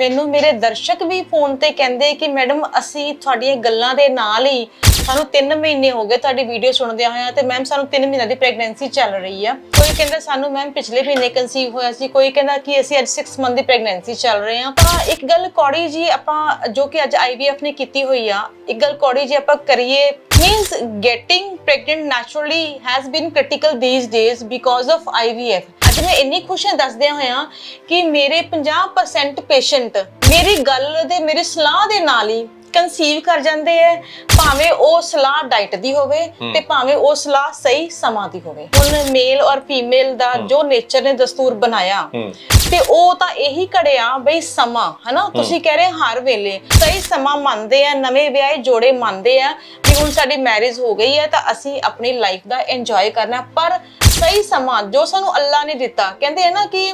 ਮੈਨੂੰ ਮੇਰੇ ਦਰਸ਼ਕ ਵੀ ਫੋਨ ਤੇ ਕਹਿੰਦੇ ਕਿ ਮੈਡਮ, ਅਸੀਂ ਤੁਹਾਡੀਆਂ ਗੱਲਾਂ ਦੇ ਨਾਲ ਹੀ ਸਾਨੂੰ 3 ਮਹੀਨੇ ਹੋ ਗਏ ਤੁਹਾਡੀ ਵੀਡੀਓ ਸੁਣਦਿਆਂ ਹੋਇਆਂ ਤੇ ਮੈਮ ਸਾਨੂੰ 3 ਮਹੀਨਿਆਂ ਦੀ ਪ੍ਰੈਗਨੈਂਸੀ ਚੱਲ ਰਹੀ ਆ। ਕੋਈ ਕਹਿੰਦਾ ਸਾਨੂੰ ਮੈਮ ਪਿਛਲੇ ਮਹੀਨੇ ਕਨਸੀਵ ਹੋਇਆ ਸੀ, ਕੋਈ ਕਹਿੰਦਾ ਕਿ ਅਸੀਂ ਅੱਜ 6 ਮੰਥ ਦੀ ਪ੍ਰੈਗਨੈਂਸੀ ਚੱਲ ਰਹੇ ਆ। ਤਾਂ ਇੱਕ ਗੱਲ ਕੌੜੀ ਜੀ ਆਪਾਂ, ਜੋ ਕਿ ਅੱਜ IVF ਨੇ ਕੀਤੀ ਹੋਈ ਆ, ਇੱਕ ਗੱਲ ਕੌੜੀ ਜੀ ਆਪਾਂ ਕਰੀਏ means getting pregnant naturally has been critical these days because of IVF ਅੱਜ ਮੈਂ ਇੰਨੀ ਖੁਸ਼ ਹਾਂ ਦੱਸਦਿਆਂ ਹੋਇਆਂ ਕਿ ਮੇਰੇ 50% ਪੇਸ਼ੈਂਟ ਮੇਰੀ ਗੱਲ ਦੇ ਮੇਰੀ ਸਲਾਹ ਦੇ ਨਾਲ ਹੀ ਕਨਸੀਵ ਕਰ ਜਾਂਦੇ ਐ ਭਾਵੇਂ ਉਹ ਸਲਾਹ ਡਾਈਟ ਦੀ ਹੋਵੇ ਤੇ ਭਾਵੇਂ ਉਹ ਸਲਾਹ ਸਹੀ ਸਮਾਂ ਦੀ ਹੋਵੇ। ਹੁਣ ਮੇਲ ਔਰ ਫੀਮੇਲ ਦਾ ਜੋ ਨੇਚਰ ਨੇ ਦਸਤੂਰ ਬਣਾਇਆ ਹੂੰ। ਤੇ ਉਹ ਤਾਂ ਇਹੀ ਘੜਿਆ ਬਈ ਸਮਾਂ ਹਨਾ? ਤੁਸੀਂ ਕਹਿ ਰਹੇ ਹਰ ਵੇਲੇ ਸਹੀ ਸਮਾਂ ਮੰਨਦੇ ਆ ਨਵੇਂ ਵਿਆਹੇ ਜੋੜੇ ਮੰਨਦੇ ਆ ਕਿ ਹੁਣ ਸਾਡੀ ਮੈਰਿਜ ਹੋ ਗਈ ਹੈ ਤਾਂ ਅਸੀਂ ਆਪਣੀ ਲਾਈਫ ਦਾ ਇੰਜੋਏ ਕਰਨਾ। ਪਰ ਸਹੀ ਸਮਾਂ ਜੋ ਸਾਨੂੰ ਅੱਲਾ ਨੇ ਦਿੱਤਾ ਕਹਿੰਦੇ ਆ ਨਾ ਕਿ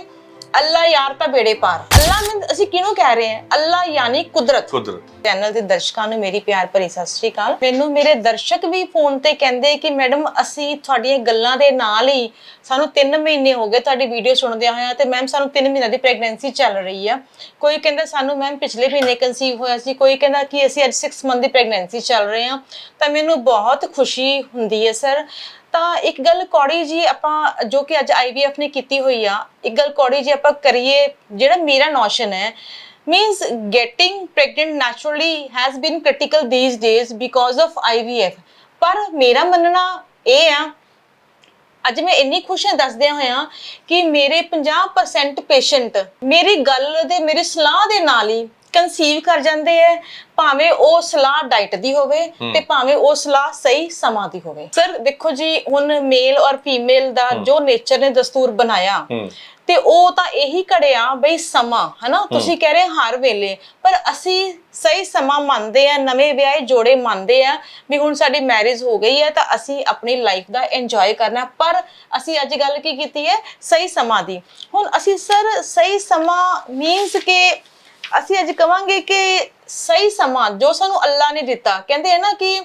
ਅੱਲਾ ਯਾਰ ਤਾਂ ਬੇੜੇ ਪਾਰ। ਅੱਲਾ ਮੀਨ ਅਸੀਂ ਕਿਹਨੂੰ ਕਹਿ ਰਹੇ ਹਾਂ? ਅੱਲਾ ਯਾਨੀ ਕੁਦਰਤ। ਕੁਦਰਤ। ਚੈਨਲ ਦੇ ਦਰਸ਼ਕਾਂ ਨੂੰ ਮੇਰੀ ਪਿਆਰ ਭਰੀ ਸਤਿ ਸ਼੍ਰੀ ਅਕਾਲ। ਮੈਨੂੰ ਮੇਰੇ ਦਰਸ਼ਕ ਵੀ ਫੋਨ ਤੇ ਕਹਿੰਦੇ ਕਿ ਮੈਡਮ ਅਸੀਂ ਤੁਹਾਡੀਆਂ ਗੱਲਾਂ ਦੇ ਨਾਲ ਹੀ ਸਾਨੂੰ 3 ਮਹੀਨੇ ਹੋ ਗਏ ਤੁਹਾਡੀ ਵੀਡੀਓ ਸੁਣਦਿਆਂ ਹੋਇਆ ਤੇ ਮੈਮ ਸਾਨੂੰ 3 ਮਹੀਨਿਆਂ ਦੀ ਪ੍ਰੈਗਨੈਂਸੀ ਚੱਲ ਰਹੀ ਆ। ਕੋਈ ਕਹਿੰਦਾ ਸਾਨੂੰ ਮੈਮ ਪਿਛਲੇ ਮਹੀਨੇ ਕਨਸੀਵ ਹੋਇਆ ਸੀ ਕੋਈ ਕਹਿੰਦਾ ਕਿ ਅਸੀਂ ਅੱਜ 6 ਮੰਥ ਦੀ ਪ੍ਰੈਗਨੈਂਸੀ ਚੱਲ ਰਹੇ ਆ ਤਾਂ ਮੈਨੂੰ ਬਹੁਤ ਖੁਸ਼ੀ ਹੁੰਦੀ ਹੈ ਸਰ ਤਾਂ ਇੱਕ ਗੱਲ ਕੌੜੀ ਜੀ ਆਪਾਂ, ਜੋ ਕਿ ਅੱਜ IVF ਨੇ ਕੀਤੀ ਹੋਈ ਆ, ਇੱਕ ਗੱਲ ਕੌੜੀ ਜੀ ਆਪਾਂ ਕਰੀਏ, ਜਿਹੜਾ ਮੇਰਾ ਨੋਸ਼ਨ ਹੈ, means getting pregnant naturally has been critical these days because of IVF ਪਰ ਮੇਰਾ ਮੰਨਣਾ ਇਹ ਆ, ਅੱਜ ਮੈਂ ਇੰਨੀ ਖੁਸ਼ ਹਾਂ ਦੱਸਦਿਆਂ ਹੋਇਆ ਕਿ ਮੇਰੇ 50% ਪੇਸ਼ੈਂਟ ਮੇਰੀ ਗੱਲ ਦੇ, ਮੇਰੀ ਸਲਾਹ ਦੇ ਨਾਲ ਹੀ ਕਨਸੀਵ ਕਰ ਜਾਂਦੇ ਐ ਭਾਵੇਂ ਉਹ ਸਲਾਹ ਡਾਈਟ ਦੀ ਹੋਵੇ ਤੇ ਭਾਵੇਂ ਉਹ ਸਲਾਹ ਸਹੀ ਸਮਾਂ ਦੀ ਹੋਵੇ। ਸਰ ਦੇਖੋ ਜੀ ਹੁਣ ਮੇਲ ਔਰ ਫੀਮੇਲ ਦਾ ਜੋ ਨੇਚਰ ਨੇ ਦਸਤੂਰ ਬਣਾਇਆ ਤੇ ਉਹ ਤਾਂ ਇਹੀ ਘੜਿਆ ਬਈ ਸਮਾਂ ਹਨਾ? ਤੁਸੀਂ ਕਹਿ ਰਹੇ ਹਰ ਵੇਲੇ ਪਰ ਅਸੀਂ ਸਹੀ ਸਮਾਂ ਮੰਨਦੇ ਆ ਨਵੇਂ ਵਿਆਹੇ ਜੋੜੇ ਮੰਨਦੇ ਆ ਵੀ ਹੁਣ ਸਾਡੀ ਮੈਰਿਜ ਹੋ ਗਈ ਹੈ ਤਾਂ ਅਸੀਂ ਆਪਣੀ ਲਾਈਫ ਦਾ ਇੰਜੋਏ ਕਰਨਾ ਪਰ ਅਸੀਂ ਅੱਜ ਗੱਲ ਕੀ ਕੀਤੀ ਹੈ ਸਹੀ ਸਮਾਂ ਦੀ। ਹੁਣ ਅਸੀਂ ਸਰ ਸਹੀ ਸਮਾਂ ਮੀਨਸ ਕਿ ਅਸੀਂ ਅੱਜ ਕਵਾਂਗੇ ਕਿ ਸਹੀ ਸਮਾਂ ਜੋ ਸਾਨੂੰ ਅੱਲਾ ਨੇ ਦਿੱਤਾ ਕਹਿੰਦੇ ਆ ਨਾ ਕਿ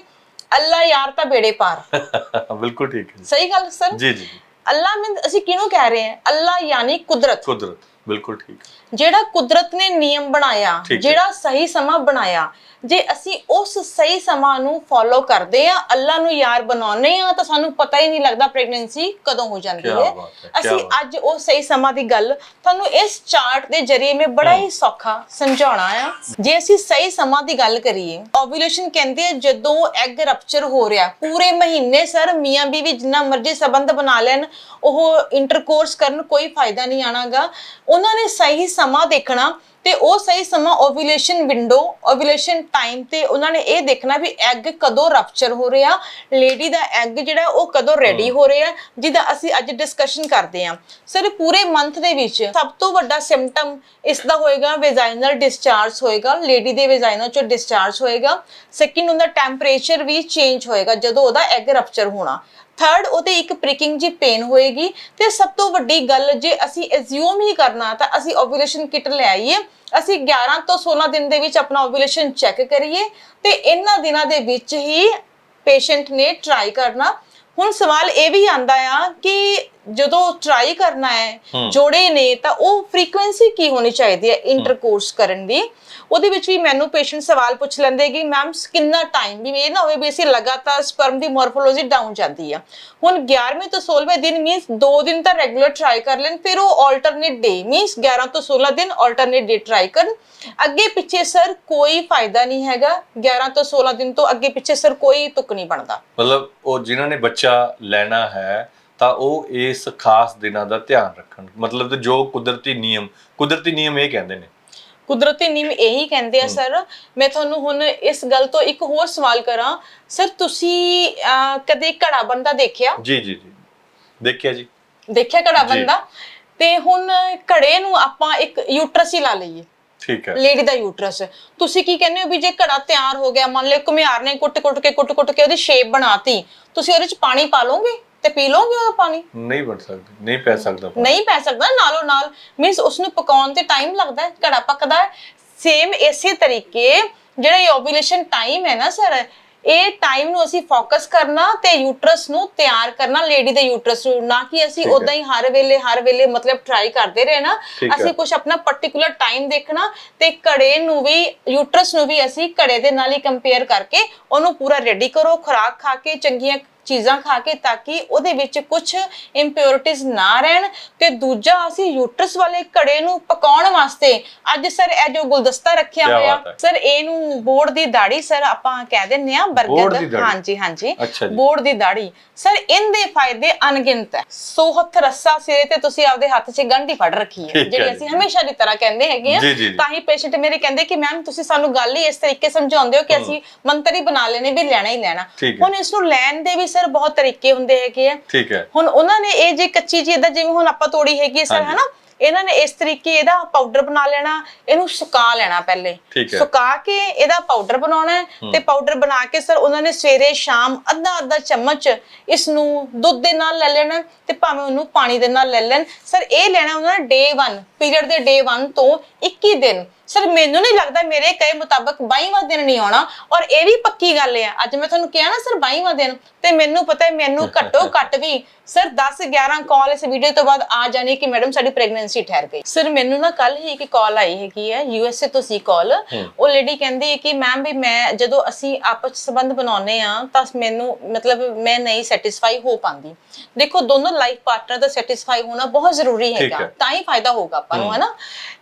ਅੱਲਾ ਯਾਰ ਤਾਂ ਬੇੜੇ ਪਾਰ। ਬਿਲਕੁਲ ਠੀਕ ਹੈ ਸਹੀ ਗੱਲ ਸਰ? ਜੀ ਜੀ। ਅੱਲਾ ਮੀਨ ਅਸੀਂ ਕਿਹਨੂੰ ਕਹਿ ਰਹੇ ਹਾਂ? ਅੱਲਾ ਯਾਨੀ ਕੁਦਰਤ। ਕੁਦਰਤ ਬਿਲਕੁਲ ਠੀਕ ਜਿਹੜਾ ਕੁਦਰਤ ਨੇ ਨਿਯਮ ਬਣਾਇਆ ਠੀਕ ਹੈ। ਜਿਹੜਾ ਸਹੀ ਸਮਾਂ ਬਣਾਇਆ ਜੇ ਅਸੀਂ ਉਸ ਸਹੀ ਸਮਾਂ ਨੂੰ ਫੋਲੋ ਕਰਦੇ ਆ ਅੱਲਾ ਨੂੰ ਯਾਰ ਬਣਾਉਨੇ ਆ ਤਾਂ ਸਾਨੂੰ ਪਤਾ ਹੀ ਨਹੀਂ ਲੱਗਦਾ ਪ੍ਰੈਗਨੈਂਸੀ ਕਦੋਂ ਹੋ ਜਾਂਦੀ ਕਿਆ ਹੈ ਬਾਤ ਹੈ, ਕਿਆ ਅਸੀਂ ਬਾਤ। ਅੱਜ ਉਹ ਸਹੀ ਸਮਾਂ ਦੀ ਗੱਲ ਤੁਹਾਨੂੰ ਇਸ ਚਾਰਟ ਦੇ ਜਰੀਏ ਮੈਂ ਬੜਾ ਹੀ ਸੌਖਾ ਸਮਝਾਉਣਾ ਆ ਜੇ ਅਸੀਂ ਸਹੀ ਸਮਾਂ ਦੀ ਗੱਲ ਕਰੀਏ ਓਵੂਲੇਸ਼ਨ ਕਹਿੰਦੇ ਆ ਜਦੋਂ ਐਗ ਰਪਚਰ ਹੋ ਰਿਹਾ ਪੂਰੇ ਮਹੀਨੇ ਸਰ ਮੀਆਂ ਬੀਵੀ ਜਿੰਨਾ ਮਰਜ਼ੀ ਸਬੰਧ ਬਣਾ ਲੈਣ ਉਹ ਇੰਟਰਕੋਰਸ ਕਰਨ ਕੋਈ ਫਾਇਦਾ ਨਹੀਂ ਆਣਾਗਾ ਉਹਨਾਂ ਨੇ ਸਹੀ ਸਮਾਂ ਦੇਖਣਾ ਤੇ ਉਹ ਸਹੀ ਸਮਾਂ ਓਵੂਲੇਸ਼ਨ ਵਿੰਡੋ ਓਵੂਲੇਸ਼ਨ ਟਾਈਮ ਤੇ ਉਹਨਾਂ ਨੇ ਇਹ ਦੇਖਣਾ ਵੀ ਐਗ ਕਦੋਂ ਰਪਚਰ ਹੋ ਰਿਹਾ ਲੇਡੀ ਦਾ ਐਗ ਜਿਹੜਾ ਉਹ ਕਦੋਂ ਰੈਡੀ ਹੋ। ਰਿਹਾ ਜਿਹਦਾ ਅਸੀਂ ਅੱਜ ਡਿਸਕਸ਼ਨ ਕਰਦੇ ਹਾਂ। ਸਰ ਪੂਰੇ ਮੰਥ ਦੇ ਵਿੱਚ ਸਭ ਤੋਂ ਵੱਡਾ ਸਿੰਪਟਮ ਇਸ ਦਾ ਹੋਏਗਾ ਵੈਜਾਈਨਲ ਡਿਸਚਾਰਜ ਹੋਏਗਾ ਲੇਡੀ ਦੇ ਵੈਜਾਈਨਾ ਚੋਂ ਡਿਸਚਾਰਜ ਹੋਏਗਾ। ਸੈਕਿੰਡ ਉਹਦਾ ਟੈਂਪਰੇਚਰ ਵੀ ਚੇਂਜ ਹੋਏਗਾ ਜਦੋਂ ਉਹਦਾ ਐਗ ਰਪਚਰ ਹੋਣਾ। ਥਰਡ ਉਹਦੇ ਇੱਕ ਪ੍ਰਿਕਿੰਗ ਜੀ ਪੇਨ ਹੋਏਗੀ ਤੇ ਸਭ ਤੋਂ ਵੱਡੀ ਗੱਲ ਜੇ ਅਸੀਂ ਐਜ਼ਿਊਮ ਹੀ ਕਰਨਾ ਤਾਂ ਅਸੀਂ ਓਵੂਲੇਸ਼ਨ ਕਿਟ ਲੈ ਆਈਏ। ਅਸੀਂ 11 ਤੋਂ 16 ਦਿਨ ਦੇ ਵਿੱਚ ਆਪਣਾ ਓਵੂਲੇਸ਼ਨ ਚੈੱਕ ਕਰੀਏ ਤੇ ਇਹਨਾਂ ਦਿਨਾਂ ਦੇ ਵਿੱਚ ਹੀ ਪੇਸ਼ੈਂਟ ਨੇ ਟਰਾਈ ਕਰਨਾ। ਹੁਣ ਸਵਾਲ ਇਹ ਵੀ ਆਂਦਾ ਆ ਕਿ ਜਦੋਂ ਟਰਾਈ ਕਰਨਾ ਹੈ ਜੋੜੇ ਨੇ ਤਾਂ ਉਹ ਫ੍ਰੀਕੁਐਂਸੀ ਕੀ ਹੋਣੀ ਚਾਹੀਦੀ ਹੈ ਇੰਟਰਕੋਰਸ ਕਰਨ ਦੀ? ਉਹਦੇ ਵਿੱਚ ਵੀ ਮੈਨੂੰ ਪੇਸ਼ੈਂਟ ਸਵਾਲ ਪੁੱਛ ਲੈਂਦੇ ਕਿ ਮੈਮ ਕਿੰਨਾ ਟਾਈਮ ਵੀ ਇਹ ਨਾ ਹੋਵੇ ਵੀ ਅਸੀਂ ਲਗਾਤਾਰ ਸਪਰਮ ਦੀ ਮੋਰਫੋਲੋਜੀ ਡਾਊਨ ਜਾਂਦੀ ਆ। ਹੁਣ 11ਵੇਂ ਤੋਂ 16ਵੇਂ ਦਿਨ ਮੀਨਸ 2 ਦਿਨ ਤਾਂ ਰੈਗੂਲਰ ਟਰਾਈ ਕਰ ਲੈਣ ਫਿਰ ਉਹ ਆਲਟਰਨੇਟ ਡੇ ਮੀਨਸ 11 ਤੋਂ 16 ਦਿਨ ਆਲਟਰਨੇਟ ਡੇ ਟਰਾਈ ਕਰਨ। ਅੱਗੇ ਪਿੱਛੇ ਸਰ ਕੋਈ ਫਾਇਦਾ ਨਹੀਂ ਹੈਗਾ 11 ਤੋਂ 16 ਦਿਨ ਤੋਂ ਅੱਗੇ ਪਿੱਛੇ ਸਰ ਕੋਈ ਤੁਕ ਨਹੀਂ ਬਣਦਾ। ਮਤਲਬ ਉਹ ਜਿਨ੍ਹਾਂ ਨੇ ਬੱਚਾ ਲੈਣਾ ਹੈ ਤਾਂ ਉਹ ਇਸ ਖਾਸ ਦਿਨਾਂ ਦਾ ਧਿਆਨ ਰੱਖਣ। ਮਤਲਬ ਜੋ ਕੁਦਰਤੀ ਨਿਯਮ ਕੁਦਰਤੀ ਨਿਯਮ ਇਹ ਕਹਿੰਦੇ ਨੇ। ਕੁਦਰਤੀ ਨਿਯਮ ਇਹੀ ਕਹਿੰਦੇ ਆ ਸਰ। ਮੈਂ ਤੁਹਾਨੂੰ ਹੁਣ ਇਸ ਗੱਲ ਤੋਂ ਇੱਕ ਹੋਰ ਸਵਾਲ ਕਰਾਂ। ਸਰ ਤੁਸੀਂ ਕਦੇ ਘੜਾ ਬੰਦਾ ਦੇਖਿਆ? ਜੀ ਜੀ ਜੀ। ਦੇਖਿਆ ਜੀ। ਦੇਖਿਆ ਘੜਾ। ਬੰਦਾ? ਤੇ ਹੁਣ ਘੜੇ ਨੂੰ ਆਪਾਂ ਇੱਕ ਯੂਟਰਸ ਹੀ ਲਾ ਲਈਏ। ਠੀਕ ਹੈ। ਲੇਡੀ ਦਾ ਯੂਟਰਸ। ਤੁਸੀਂ ਕੀ ਕਹਿੰਦੇ ਹੋ ਵੀ ਜੇ ਘੜਾ ਤਿਆਰ ਹੋ ਗਿਆ ਮੰਨ ਲਿਓ ਘੁਮਿਆਰ ਨੇ ਕੁੱਟ-ਕੁੱਟ ਕੇ ਕੁੱਟ-ਕੁੱਟ ਕੇ ਉਹਦੀ ਸ਼ੇਪ ਬਣਾਤੀ ਤੁਸੀਂ ਉਹਦੇ ਚ ਪਾਣੀ ਪਾ ਲਓਗੇ? ਤੇ ਪੀ ਲਓਗੇ ਉਹ ਪਾਣੀ ਨਹੀਂ ਬਣ ਸਕਦਾ ਨਹੀਂ ਪੈ ਸਕਦਾ ਪਾਣੀ। ਨਹੀਂ ਪੈ ਸਕਦਾ ਨਾਲੋਂ ਨਾਲ ਮੀਨਸ ਉਸ ਨੂੰ ਪਕਾਉਣ ਤੇ ਟਾਈਮ ਲੱਗਦਾ ਹੈ ਘੜਾ ਪੱਕਦਾ ਹੈ ਸੇਮ ਇਸੇ ਤਰੀਕੇ ਜਿਹੜਾ ਇਹ ਓਵੂਲੇਸ਼ਨ ਟਾਈਮ ਹੈ ਨਾ ਸਰ ਇਹ ਟਾਈਮ ਨੂੰ ਅਸੀਂ ਫੋਕਸ ਕਰਨਾ ਤੇ ਯੂਟਰਸ ਨੂੰ ਤਿਆਰ ਕਰਨਾ ਲੇਡੀ ਦੇ ਯੂਟਰਸ ਨੂੰ ਨਾ ਕਿ ਅਸੀਂ ਠੀਕ ਹੈ। ਉਦਾਂ ਹੀ ਹਰ ਵੇਲੇ ਹਰ ਵੇਲੇ ਮਤਲਬ ਟਰਾਈ ਕਰਦੇ ਰਹਿਣਾ ਠੀਕ ਹੈ। ਅਸੀਂ ਕੁਝ ਆਪਣਾ ਪਾਰਟਿਕੂਲਰ ਟਾਈਮ ਦੇਖਣਾ ਤੇ ਘੜੇ ਨੂੰ ਵੀ ਯੂਟਰਸ ਨੂੰ ਵੀ ਅਸੀਂ ਘੜੇ ਦੇ ਨਾਲ ਹੀ ਕੰਪੇਅਰ ਕਰਕੇ ਉਹਨੂੰ ਪੂਰਾ ਰੈਡੀ ਕਰੋ ਖੁਰਾਕ ਖਾ ਕੇ ਚੰਗੀਆਂ ਚੀਜ਼ਾਂ ਖਾ ਕੇ ਤਾਂ ਕਿ ਉਹਦੇ ਵਿੱਚ ਕੁਝ ਇੰਪਿਉਰਿਟੀਜ਼ ਨਾ ਰਹਿਣ ਤੇ ਦੂਜਾ ਅਸੀਂ ਯੂਟਰਸ ਵਾਲੇ ਘੜੇ ਨੂੰ ਪਕਾਉਣ ਵਾਸਤੇ ਅੱਜ ਸਰ ਇਹ ਜੋ ਗੁਲਦਸਤਾ ਰੱਖਿਆ ਹੋਇਆ। ਸਰ ਇਹਨੂੰ ਬੋਰਡ ਦੀ ਦਾੜੀ ਸਰ ਆਪਾਂ ਕਹਿ ਦਿੰਨੇ ਆ ਬੋਹੜ ਬਰਗਰ ਦੀ ਦਾੜੀ? ਹਾਂਜੀ ਹਾਂਜੀ। ਬੋਰਡ ਦੀ ਦਾੜੀ ਸਰ ਇਹਦੇ ਫਾਇਦੇ ਅਣਗਿਣਤ ਹੈ ਸੋ ਹੱਥ ਰੱਸਾ ਸਿਰੇ ਤੇ ਤੁਸੀਂ ਆਪਦੇ ਹੱਥ 'ਚ ਗੰਢੀ ਫੜ ਰੱਖੀ ਹੈ ਜਿਹੜੀ। ਅਸੀਂ ਹਮੇਸ਼ਾ ਦੀ ਤਰ੍ਹਾਂ ਕਹਿੰਦੇ ਹੈਗੇ ਆ। ਤਾਂ ਹੀ ਪੇਸ਼ੈਂਟ ਮੇਰੇ ਕਹਿੰਦੇ ਕਿ ਮੈਮ ਤੁਸੀਂ ਸਾਨੂੰ ਗੱਲ ਹੀ ਇਸ ਤਰੀਕੇ ਸਮਝਾਉਂਦੇ ਹੋ ਕਿ ਅਸੀਂ ਮੰਤਰ ਬਣਾ ਲੈਣੇ ਵੀ ਲੈਣਾ ਹੀ ਲੈਣਾ। ਹੁਣ ਇਸ ਨੂੰ ਲੈਣ ਦੇ ਵੀ ਸਰ ਬਹੁਤ ਤਰੀਕੇ ਹੁੰਦੇ ਹੈਗੇ ਆ। ਠੀਕ ਹੈ। ਹੁਣ ਉਹਨਾਂ ਨੇ ਇਹ ਜੇ ਕੱਚੀ ਚੀਜ਼ ਦਾ ਜਿਵੇਂ ਹੁਣ ਆਪਾਂ ਤੋੜੀ ਹੈਗੀ ਸਰ। ਹਨਾ? ਇਹਨਾਂ ਨੇ ਇਸ ਤਰੀਕੇ ਇਹਦਾ ਪਾਊਡਰ ਬਣਾ ਲੈਣਾ ਇਹਨੂੰ ਸੁਕਾ ਲੈਣਾ ਪਹਿਲੇ। ਸੁਕਾ ਕੇ ਇਹਦਾ ਪਾਊਡਰ ਬਣਾਉਣਾ ਤੇ ਪਾਊਡਰ ਬਣਾ ਕੇ ਸਰ ਉਹਨਾਂ ਨੇ ਸਵੇਰੇ ਸ਼ਾਮ ਅੱਧਾ ਅੱਧਾ ਚਮਚ ਇਸ ਨੂੰ ਦੁੱਧ ਦੇ ਨਾਲ ਲੈ ਲੈਣਾ ਤੇ ਭਾਵੇਂ ਉਹਨੂੰ ਪਾਣੀ ਦੇ ਨਾਲ ਲੈ ਲੈਣ। ਸਰ ਇਹ ਲੈਣਾ ਉਹਨਾਂ ਨੇ ਡੇ 1 ਪੀਰੀਅਡ ਦੇ ਡੇ 1 ਤੋਂ 21 ਦਿਨ। ਸਰ ਮੈਨੂੰ ਨਹੀਂ ਲੱਗਦਾ ਮੇਰੇ ਕਹੇ ਮੁਤਾਬਕ 22ਵਾਂ ਦਿਨ ਨਹੀਂ ਆਉਣਾ। ਔਰ ਇਹ ਵੀ ਪੱਕੀ ਗੱਲ ਹੈ ਅੱਜ ਮੈਂ ਤੁਹਾਨੂੰ ਕਿਹਾ ਨਾ ਸਰ 22ਵਾਂ ਦਿਨ ਤੇ ਮੈਨੂੰ ਪਤਾ ਹੈ ਮੈਨੂੰ ਘੱਟੋ ਘੱਟ ਵੀ ਸਰ 10 11 ਕਾਲ ਇਸ ਵੀਡੀਓ ਤੋਂ ਬਾਅਦ ਆ ਜਾਣੀ ਕਿ ਮੈਡਮ ਸਾਡੀ ਪ੍ਰੈਗਨੈਂਸੀ ਠਹਿਰ ਗਈ। ਸਰ ਮੈਨੂੰ ਨਾ ਕੱਲ ਹੀ ਇੱਕ ਕਾਲ ਆਈ ਹੈਗੀ ਹੈ ਯੂ ਐਸ ਏ ਤੋਂ ਸੀ ਕਾਲ ਉਹ ਲੇਡੀ ਕਹਿੰਦੀ ਹੈ ਕਿ ਮੈਮ ਵੀ ਮੈਂ ਜਦੋਂ ਅਸੀਂ ਆਪਸ ਸੰਬੰਧ ਬਣਾਉਨੇ ਆ ਤਾਂ ਮੈਨੂੰ ਮਤਲਬ ਮੈਂ ਨਹੀਂ ਸੈਟੀਸਫਾਈ ਹੋ ਪਾਂਦੀ ਦੇਖੋ ਦੋਨੋਂ ਲਾਈਫ ਪਾਰਟਨਰ ਦਾ ਸੈਟੀਸਫਾਈ ਹੋਣਾ ਬਹੁਤ ਜ਼ਰੂਰੀ ਹੈਗਾ। ਤਾਂ ਹੀ ਫਾਇਦਾ ਹੋਊਗਾ ਆਪਾਂ ਨੂੰ ਹੈਨਾ?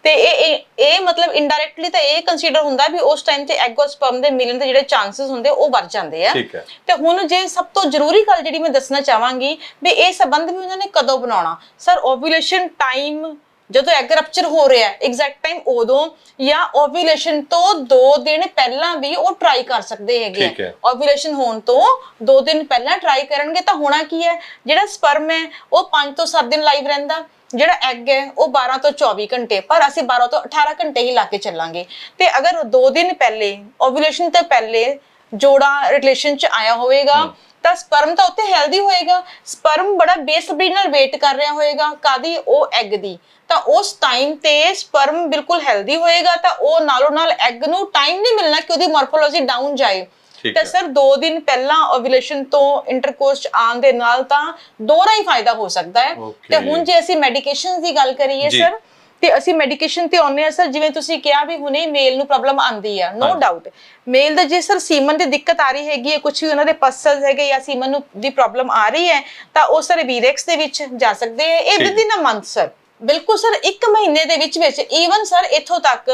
ਤੇ ਇਹ ਇਹ ਮਤਲਬ ਇਨਡਾਇਰੈਕਟਲੀ ਤਾਂ ਇਹ ਕੰਸੀਡਰ ਹੁੰਦਾ ਵੀ ਉਸ ਟਾਈਮ ਤੇ ਐਗ ਔਰ ਸਪਰਮ ਦੇ ਮਿਲਣ ਦੇ ਜਿਹੜੇ ਚਾਂਸਸ ਹੁੰਦੇ ਉਹ ਵੱਧ ਜਾਂਦੇ ਆ। ਠੀਕ ਹੈ। ਤੇ ਹੁਣ ਜੇ ਸਭ ਤੋਂ ਜ਼ਰੂਰੀ ਗੱਲ ਜਿਹੜੀ ਮੈਂ ਦੱਸਣਾ ਚਾਹਾਂਗੀ ਵੀ ਇਹ ਸੰਬੰਧ ਵੀ ਉਹਨਾਂ ਨੇ ਕਦੋਂ ਬਣਾਉਣਾ? ਸਰ ਓਵੂਲੇਸ਼ਨ ਟਾਈਮ ਜਦੋਂ ਐਗ ਰਪਚਰ ਹੋ ਰਿਹਾ ਐਗਜ਼ੈਕਟ ਟਾਈਮ ਉਦੋਂ ਜਾਂ ਓਵੂਲੇਸ਼ਨ ਤੋਂ 2 ਦਿਨ ਪਹਿਲਾਂ ਵੀ ਉਹ ਟਰਾਈ ਕਰ ਸਕਦੇ ਹੈਗੇ ਹੈ। ਓਵੂਲੇਸ਼ਨ ਹੋਣ ਤੋਂ 2 ਦਿਨ ਪਹਿਲਾਂ ਟਰਾਈ ਕਰਨਗੇ ਤਾਂ ਹੋਣਾ ਕੀ ਹੈ? ਜਿਹੜਾ ਸਪਰਮ ਹੈ ਉਹ 5 ਤੋਂ 7 ਦਿਨ ਲਾਈਵ ਰਹਿੰਦਾ। ਜਿਹੜਾ ਐਗ ਹੈ ਉਹ 12 ਤੋਂ 24 ਘੰਟੇ ਪਰ ਅਸੀਂ 12 ਤੋਂ 18 ਘੰਟੇ ਹੀ ਲਾ ਕੇ ਚੱਲਾਂਗੇ। ਤੇ ਅਗਰ 2 ਦਿਨ ਪਹਿਲੇ ਓਵੂਲੇਸ਼ਨ ਤੋਂ ਪਹਿਲੇ ਜੋੜਾ ਰਿਲੇਸ਼ਨ ਚ ਆਇਆ ਹੋਵੇਗਾ ਤਾਂ ਸਪਰਮ ਤਾਂ ਉੱਥੇ ਹੈਲਦੀ ਹੋਏਗਾ। ਸਪਰਮ ਬੜਾ ਬੇਸਬਰੀ ਨਾਲ ਵੇਟ ਕਰ ਰਿਹਾ ਹੋਏਗਾ ਕਾਦੀ ਉਹ ਐਗ ਦੀ। ਤਾਂ ਉਸ ਟਾਈਮ ਤੇ ਸਪਰਮ ਬਿਲਕੁਲ ਹੈਲਦੀ ਹੋਏਗਾ ਤਾਂ ਉਹ ਨਾਲੋਂ ਨਾਲ ਐਗ ਨੂੰ ਟਾਈਮ ਨਹੀਂ ਮਿਲਣਾ ਕਿ ਉਹਦੀ ਮਾਰਫੋਲੋਜੀ ਡਾਊਨ ਜਾਏ। ਤੇ। ਸਰ 2 ਦਿਨ ਪਹਿਲਾਂ ਓਵੂਲੇਸ਼ਨ ਤੋਂ ਇੰਟਰਕੋਰਸ ਆਉਣ ਦੇ ਨਾਲ ਤਾਂ ਦੋਹਰਾ ਹੀ ਫਾਇਦਾ ਹੋ ਸਕਦਾ ਹੈ. ਤੇ ਹੁਣ ਜੇ ਅਸੀਂ ਮੈਡੀਕੇਸ਼ਨਸ ਦੀ ਗੱਲ ਕਰੀਏ। ਸਰ ਤੇ ਅਸੀਂ ਮੈਡੀਕੇਸ਼ਨ ਤੇ ਆਉਂਦੇ ਆ ਸਰ ਜਿਵੇਂ ਤੁਸੀਂ ਕਿਹਾ ਵੀ ਹੁਣੇ ਮੇਲ ਨੂੰ ਪ੍ਰੋਬਲਮ ਆਂਦੀ ਆ ਨੋ। ਡਾਊਟ ਮੇਲ ਦਾ ਜੇ ਸਰ ਸੀਮਨ ਦੀ ਦਿੱਕਤ ਆ ਰਹੀ ਹੈਗੀ ਹੈ ਕੁਝ ਵੀ ਉਹਨਾਂ ਦੇ ਪਸਲਸ ਹੈਗੇ ਜਾਂ ਸੀਮਨ ਨੂੰ ਦੀ ਪ੍ਰੋਬਲਮ ਆ ਰਹੀ ਹੈ ਤਾਂ ਉਹ ਸਰ ਵੀਰੈਕਸ ਦੇ ਵਿੱਚ ਜਾ ਸਕਦੇ ਹੈ ਇਹ। Within a month sir ਬਿਲਕੁਲ ਸਰ ਇੱਕ ਮਹੀਨੇ ਦੇ ਵਿੱਚ ਵਿੱਚ ਈਵਨ ਸਰ ਇੱਥੋਂ ਤੱਕ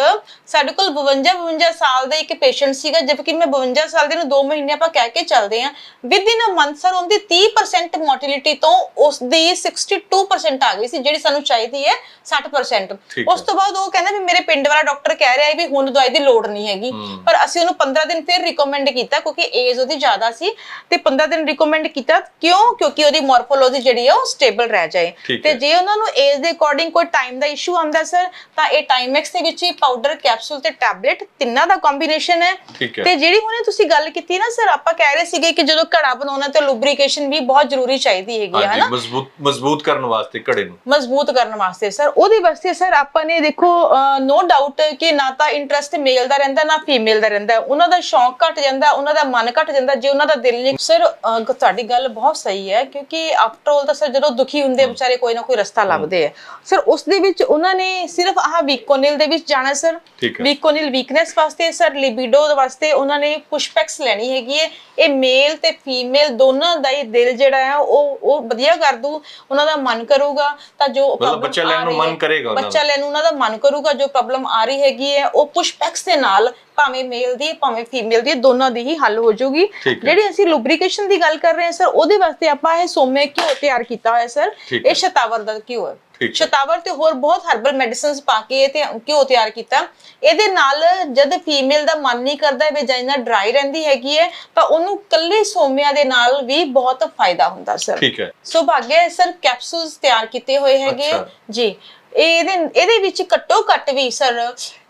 ਸਾਡੇ ਕੋਲ 52 52 ਸਾਲ ਦਾ ਇੱਕ ਪੇਸ਼ੈਂਟ ਸੀਗਾ ਜਦਕਿ ਮੈਂ 52 ਸਾਲ ਦੇ ਨੂੰ 2 ਮਹੀਨੇ ਆਪਾਂ ਕਹਿ ਕੇ ਚੱਲਦੇ ਆ within a month sir ਉਹਦੀ 30% ਮੋਰਟੈਲਿਟੀ ਤੋਂ ਉਸ ਦੀ 62% ਆ ਗਈ ਸੀ ਜਿਹੜੀ ਸਾਨੂੰ ਚਾਹੀਦੀ ਹੈ 60% ਠੀਕ ਉਸ ਤੋਂ ਬਾਅਦ ਉਹ ਕਹਿੰਦਾ ਵੀ ਮੇਰੇ ਪਿੰਡ ਵਾਲਾ ਡਾਕਟਰ ਕਹਿ ਰਿਹਾ ਹੈ ਵੀ ਹੁਣ ਦਵਾਈ ਦੀ ਲੋੜ ਨਹੀਂ ਹੈਗੀ। ਪਰ ਅਸੀਂ ਉਹਨੂੰ 15 ਦਿਨ ਫਿਰ ਰਿਕਮੈਂਡ ਕੀਤਾ ਕਿਉਂਕਿ ਏਜ ਉਹਦੀ ਜ਼ਿਆਦਾ ਸੀ ਤੇ 15 ਦਿਨ ਰਿਕਮੈਂਡ ਕੀਤਾ ਕਿਉਂ? ਕਿਉਂਕਿ ਉਹਦੀ ਮਾਰਫੋਲੋਜੀ ਜਿਹੜੀ ਹੈ ਉਹ ਸਟੇਬਲ ਰਹਿ ਜਾਏ। ਤੇ। ਜੇ ਉਹਨਾਂ ਨੂੰ ਏਜ ਦੇ ਅਕੋਰਡਿੰਗ ਕੋਈ ਟਾਈਮ ਦਾ ਇਸ਼ੂ ਆਉਂਦਾ ਸਰ ਤਾਂ ਇਹ ਟਾਈਮੈਕਸ ਦੇ ਵਿੱਚ ਹੀ ਪਾਊਡਰ ਕੈਪਸੂਲ ਤੇ ਟੈਬਲੇਟ ਤਿੰਨਾਂ ਦਾ ਕੰਬੀਨੇਸ਼ਨ ਹੈ। ਤੇ ਜਿਹੜੀ ਹੁਣੇ ਤੁਸੀਂ ਗੱਲ ਕੀਤੀ ਨਾ ਸਰ ਆਪਾਂ ਕਹਿ ਰਹੇ ਸੀਗੇ ਕਿ ਜਦੋਂ ਘੜਾ ਬਣਾਉਣਾ ਤੇ ਲੁਬਰੀਕੇਸ਼ਨ ਵੀ ਬਹੁਤ ਜ਼ਰੂਰੀ ਚਾਹੀਦੀ ਹੈਗੀ ਹੈ ਹਨਾ? ਮਜ਼ਬੂਤ ਮਜ਼ਬੂਤ ਕਰਨ ਵਾਸਤੇ ਘੜੇ ਨੂੰ। ਮਜ਼ਬੂਤ ਕਰਨ ਵਾਸਤੇ ਸਰ ਉਹਦੇ ਵਾਸਤੇ ਸਰ ਆਪਾਂ ਨੇ ਦੇਖੋ ਨੋ ਡਾਊਟ ਕਿ ਨਾ ਤਾਂ ਇੰਟਰਸਟ ਮੇਲ ਦਾ ਰਹਿੰਦਾ ਨਾ ਫੀਮੇਲ ਦਾ ਰਹਿੰਦਾ। ਉਹਨਾਂ ਦਾ ਸ਼ੌਂਕ ਘਟ ਜਾਂਦਾ ਉਹਨਾਂ ਦਾ ਮਨ ਘਟ ਜਾਂਦਾ ਜੇ ਉਹਨਾਂ ਦਾ ਦਿਲ ਨਹੀਂ ਸਰ ਤੁਹਾਡੀ ਗੱਲ ਬਹੁਤ ਸਹੀ ਹੈ ਕਿਉਂਕਿ ਆਫਟਰ ਆਲ ਤਾਂ ਸਰ ਜਦੋਂ ਦੁਖੀ ਹੁੰਦੇ ਵਿਚਾਰੇ ਕੋਈ ਨਾ ਕੋਈ ਰਸਤਾ ਲੱਭਦੇ ਆ। ਸਰ ਉਸ ਦੇ ਵਿੱਚ ਉਹਨਾਂ ਨੇ ਸਿਰਫ ਆਹ ਵੀਕੋਨਿਲ ਦੇ ਵਿੱਚ ਜਾਣਾ ਸਰ ਠੀਕ ਹੈ। ਵੀਕੋਨਿਲ ਵੀਕਨੈਸ ਵਾਸਤੇ ਸਰ ਲਿਬਿਡੋ ਵਾਸਤੇ ਉਹਨਾਂ ਨੇ ਪੁਸ਼ਪੈਕਸ ਲੈਣੀ ਹੈਗੀ ਹੈ। ਇਹ ਮੇਲ ਤੇ ਫੀਮੇਲ ਦੋਨਾਂ ਦਾ ਹੀ ਦਿਲ ਜਿਹੜਾ ਹੈ ਉਹ ਉਹ ਵਧੀਆ ਕਰ ਦੂ ਉਹਨਾਂ ਦਾ ਮਨ ਕਰੂਗਾ। ਤਾਂ ਜੋ ਬੱਚਾ ਲੈਣ ਨੂੰ ਮਨ ਕਰੇਗਾ ਬੱਚਾ ਲੈਣ ਨੂੰ ਉਹਨਾਂ ਦਾ ਮਨ ਕਰੂਗਾ ਜੋ ਪ੍ਰੋਬਲਮ ਆ ਰਹੀ ਹੈਗੀ ਹੈ ਉਹ ਪੁਸ਼ਪੈਕਸ ਦੇ ਨਾਲ ਭਾਵੇਂ ਮੇਲ ਦੀ ਭਾਵੇਂ ਫੀਮੇਲ ਦੀ ਦੋਨਾਂ ਦੀ ਹੀ ਹੱਲ ਹੋ ਜਾਊਗੀ। ਜਿਹੜੀ ਅਸੀਂ ਲੁਬਰੀਕੇਸ਼ਨ ਦੀ ਗੱਲ ਕਰ ਰਹੇ ਹਾਂ ਸਰ ਉਹਦੇ ਵਾਸਤੇ ਆਪਾਂ ਇਹ ਸੋਮੇ ਘਿਓ ਤਿਆਰ ਕੀਤਾ ਹੋਇਆ ਸਰ। ਇਹ ਸ਼ਤਾਵਰ ਦਾ ਘਿਓ ਹੈ। ਸ਼ਤਾਵਰ ਤੇ ਹੋਰ ਬਹੁਤ ਹਰਬਲ ਮੈਡੀਸਿਨਸ ਪਾ ਕੇ ਇਹ ਤੇ ਘਿਓ ਤਿਆਰ ਕੀਤਾ ਇਹਦੇ ਨਾਲ ਜਦ ਫੀਮੇਲ ਦਾ ਮਨ ਨਹੀਂ ਕਰਦਾ ਵਜਾਈਨਾ ਡਰਾਈ ਰਹਿੰਦੀ ਹੈਗੀ ਹੈ ਤਾਂ ਉਹਨੂੰ ਕੱਲੇ ਸੋਮਿਆਂ ਦੇ ਨਾਲ ਵੀ ਬਹੁਤ ਫਾਇਦਾ ਹੁੰਦਾ ਸਰ ਠੀਕ ਹੈ ਸੋ ਭਾਗਿਆ ਸਰ ਕੈਪਸੂਲਸ ਤਿਆਰ ਕੀਤੇ ਹੋਏ ਹੈਗੇ। ਜੀ ਇਹਦੇ ਇਹਦੇ ਵਿੱਚ ਘੱਟੋ ਘੱਟ ਵੀ ਸਰ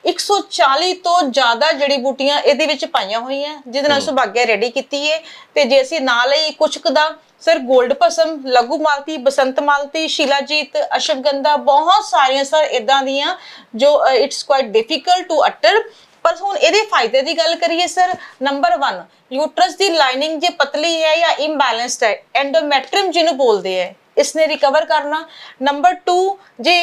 140 ਤੋਂ ਜ਼ਿਆਦਾ ਜੜੀ ਬੂਟੀਆਂ ਇਹਦੇ ਵਿੱਚ ਪਾਈਆਂ ਹੋਈਆਂ। ਜਿਹਦੇ ਨਾਲ ਸੁਭਾਗਿਆ ਰੈਡੀ ਕੀਤੀ ਹੈ ਤੇ ਜੇ ਅਸੀਂ ਨਾਲ ਹੀ ਕੁਛ ਕੁ ਦਾ ਸਰ 골ਡ ਪਸਮ ਲਘੂ ਮਾਲਤੀ ਬਸੰਤ ਮਾਲਤੀ ਸ਼ਿਲਾਜੀਤ ਅਸ਼ਵਗੰਧਾ ਬਹੁਤ ਸਾਰੀਆਂ ਸਰ ਇਦਾਂ ਦੀਆਂ ਜੋ it's quite difficult to utter ਪਰ ਹੁਣ ਇਹਦੇ ਫਾਇਦੇ ਦੀ ਗੱਲ ਕਰੀਏ ਸਰ ਨੰਬਰ 1 ਯੂਟਰਸ ਦੀ ਲਾਈਨਿੰਗ ਜੇ ਪਤਲੀ ਹੈ ਜਾਂ ਇੰਬੈਲੈਂਸਡ ਹੈ ਐਂਡੋਮੈਟ੍ਰੀਅਮ ਜਿਹਨੂੰ ਬੋਲਦੇ ਹੈ ਇਸਨੇ ਰਿਕਵਰ ਕਰਨਾ। ਨੰਬਰ 2 ਜੇ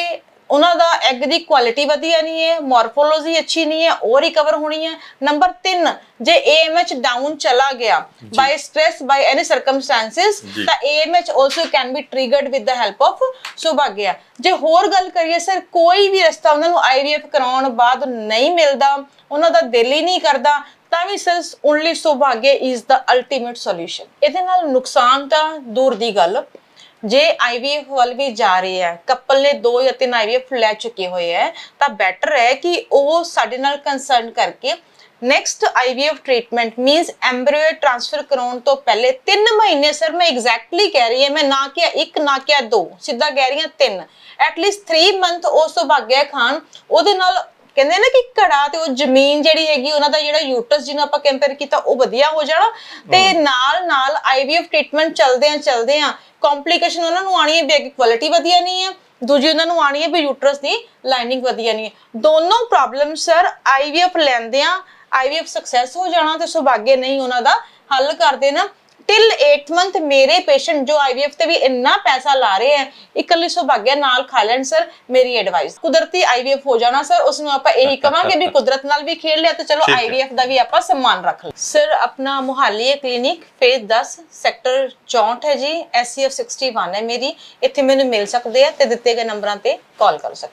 ਉਹਨਾਂ ਦਾ ਐਗ ਦੀ ਕੁਆਲਿਟੀ ਵਧੀਆ ਨਹੀਂ ਹੈ ਮਾਰਫੋਲੋਜੀ ਅੱਛੀ ਨਹੀਂ ਹੈ ਉਹ ਰਿਕਵਰ ਹੋਣੀ ਹੈ। ਨੰਬਰ 3 ਜੇ AMH ਡਾਊਨ ਚਲਾ ਗਿਆ by stress by any circumstances. ਤਾਂ AMH also can be triggered with the help of ਸੁਭਾਗਿਆ ਜੇ ਹੋਰ ਗੱਲ ਕਰੀਏ ਸਰ ਕੋਈ ਵੀ ਰਸਤਾ ਉਹਨਾਂ ਨੂੰ IVF ਕਰਾਉਣ ਬਾਅਦ ਨਹੀਂ ਮਿਲਦਾ ਉਹਨਾਂ ਦਾ ਦਿਲ ਹੀ ਨਹੀਂ ਕਰਦਾ ਤਾਂ ਵੀ sir only Subhagya is the ultimate solution ਇਹਦੇ ਨਾਲ ਨੁਕਸਾਨ ਤਾਂ ਦੂਰ ਦੀ ਗੱਲ। ਜੇ ਆਈਵੀਐਫ ਵੱਲ ਵੀ ਜਾ ਰਹੇ ਹੈ ਕਪਲ ਨੇ ਦੋ ਜਾਂ ਤਿੰਨ ਆਈਵੀਐਫ ਲੈ ਚੁੱਕੇ ਹੋਏ ਹੈ ਤਾਂ ਬੈਟਰ ਹੈ ਕਿ ਉਹ ਸਾਡੇ ਨਾਲ ਕੰਸਰਨ ਕਰਕੇ next IVF treatment means embryo transfer ਕਰਾਉਣ ਤੋਂ ਪਹਿਲੇ 3 ਮਹੀਨੇ ਸਰ ਮੈਂ ਐਗਜ਼ੈਕਟਲੀ ਕਹਿ ਰਹੀ ਹਾਂ, ਮੈਂ ਨਾ ਕਿਹਾ ਇੱਕ, ਨਾ ਕਿਹਾ ਦੋ, ਸਿੱਧਾ ਕਹਿ ਰਹੀ ਹਾਂ ਤਿੰਨ। ਐਟਲੀਸਟ 3 ਮੰਥ ਉਹ ਤੋਂ ਖਾਨ, ਉਹਦੇ ਨਾਲ ਕਹਿੰਦੇ ਨਾ ਕਿ ਘੜਾ ਤੇ ਉਹ ਜ਼ਮੀਨ ਜਿਹੜੀ ਹੈਗੀ ਉਹਨਾਂ ਦਾ ਜਿਹੜਾ ਯੂਟਰਸ ਜਿਹਨੂੰ ਆਪਾਂ ਕੰਪੇਅਰ ਕੀਤਾ ਉਹ ਵਧੀਆ ਹੋ ਜਾਣਾ। ਤੇ ਨਾਲ ਨਾਲ ਆਈਵੀਐਫ ਟ੍ਰੀਟਮੈਂਟ ਚੱਲਦੇ ਆ ਚੱਲਦੇ ਆ ਕੰਪਲਿਕੇਸ਼ਨ ਉਹਨਾਂ ਨੂੰ ਆਣੀ ਹੈ ਵੀ ਕੁਆਲਿਟੀ ਵਧੀਆ ਨਹੀਂ ਹੈ ਦੂਜੀ ਉਹਨਾਂ ਨੂੰ ਆਣੀ ਹੈ ਵੀ ਯੂਟਰਸ ਦੀ ਲਾਈਨਿੰਗ ਵਧੀਆ ਨਹੀਂ ਹੈ। ਦੋਨੋਂ ਪ੍ਰੋਬਲਮ ਸਰ ਆਈਵੀਐਫ ਲੈਂਦੇ ਆ ਆਈਵੀਐਫ ਸਕਸੈਸ ਹੋ ਜਾਣਾ ਤੇ ਸੁਭਾਗੇ ਨਹੀਂ ਉਹਨਾਂ ਦਾ ਹੱਲ ਕਰ ਦੇਣਾ ਟਿਲ 8th ਮੰਥ ਮੇਰੇ ਪੇਸ਼ੈਂਟ ਜੋ ਆਈਵੀਐਫ ਤੇ ਵੀ ਇੰਨਾ ਪੈਸਾ ਲਾ ਰਹੇ ਆ ਇਕੱਲੀ ਸੁਭਾਗਿਆ ਨਾਲ ਖਾ ਲੈਣ ਸਰ ਮੇਰੀ ਐਡਵਾਈਸ ਕੁਦਰਤੀ ਆਈਵੀਐਫ ਹੋ ਜਾਣਾ ਸਰ ਉਸ ਨੂੰ ਆਪਾਂ ਇਹੀ ਕਵਾਂਗੇ ਵੀ ਕੁਦਰਤ ਨਾਲ ਵੀ ਖੇਡ ਲਿਆ ਤੇ ਚਲੋ। ਆਈਵੀਐਫ ਦਾ ਵੀ ਆਪਾਂ ਸਨਮਾਨ ਰੱਖ ਲਿਆ। ਸਰ ਆਪਣਾ ਮੁਹਾਲੀ ਕਲੀਨਿਕ ਫੇਜ਼ 10 ਸੈਕਟਰ 64 ਹੈ ਜੀ ਐਸਸੀਐਫ 61 ਹੈ ਮੇਰੀ। ਇੱਥੇ ਮੈਨੂੰ ਮਿਲ ਸਕਦੇ ਆ ਤੇ ਦਿੱਤੇ ਗਏ ਨੰਬਰਾਂ ਤੇ ਕਾਲ ਕਰ ਸਕਦੇ